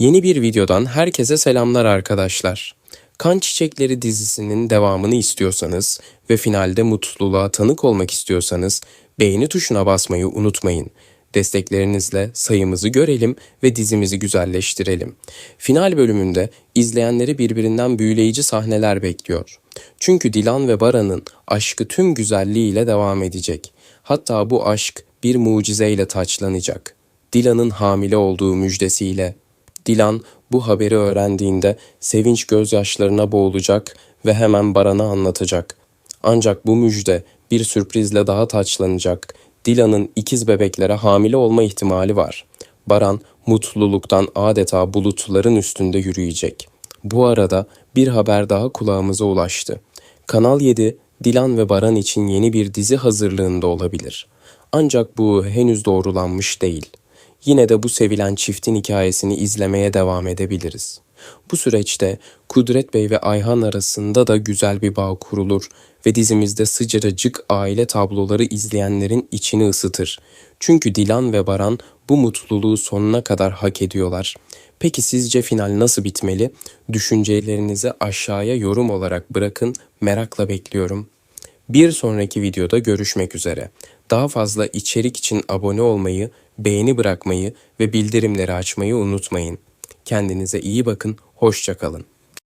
Yeni bir videodan herkese selamlar arkadaşlar. Kan Çiçekleri dizisinin devamını istiyorsanız ve finalde mutluluğa tanık olmak istiyorsanız beğeni tuşuna basmayı unutmayın. Desteklerinizle sayımızı görelim ve dizimizi güzelleştirelim. Final bölümünde izleyenleri birbirinden büyüleyici sahneler bekliyor. Çünkü Dilan ve Baran'ın aşkı tüm güzelliğiyle devam edecek. Hatta bu aşk bir mucizeyle taçlanacak. Dilan'ın hamile olduğu müjdesiyle. Dilan bu haberi öğrendiğinde sevinç gözyaşlarına boğulacak ve hemen Baran'a anlatacak. Ancak bu müjde bir sürprizle daha taçlanacak. Dilan'ın ikiz bebeklere hamile olma ihtimali var. Baran mutluluktan adeta bulutların üstünde yürüyecek. Bu arada bir haber daha kulağımıza ulaştı. Kanal 7 Dilan ve Baran için yeni bir dizi hazırlığında olabilir. Ancak bu henüz doğrulanmış değil. Yine de bu sevilen çiftin hikayesini izlemeye devam edebiliriz. Bu süreçte Kudret Bey ve Ayhan arasında da güzel bir bağ kurulur ve dizimizde sıcacık aile tabloları izleyenlerin içini ısıtır. Çünkü Dilan ve Baran bu mutluluğu sonuna kadar hak ediyorlar. Peki sizce final nasıl bitmeli? Düşüncelerinizi aşağıya yorum olarak bırakın, merakla bekliyorum. Bir sonraki videoda görüşmek üzere. Daha fazla içerik için abone olmayı, beğeni bırakmayı ve bildirimleri açmayı unutmayın. Kendinize iyi bakın, hoşçakalın.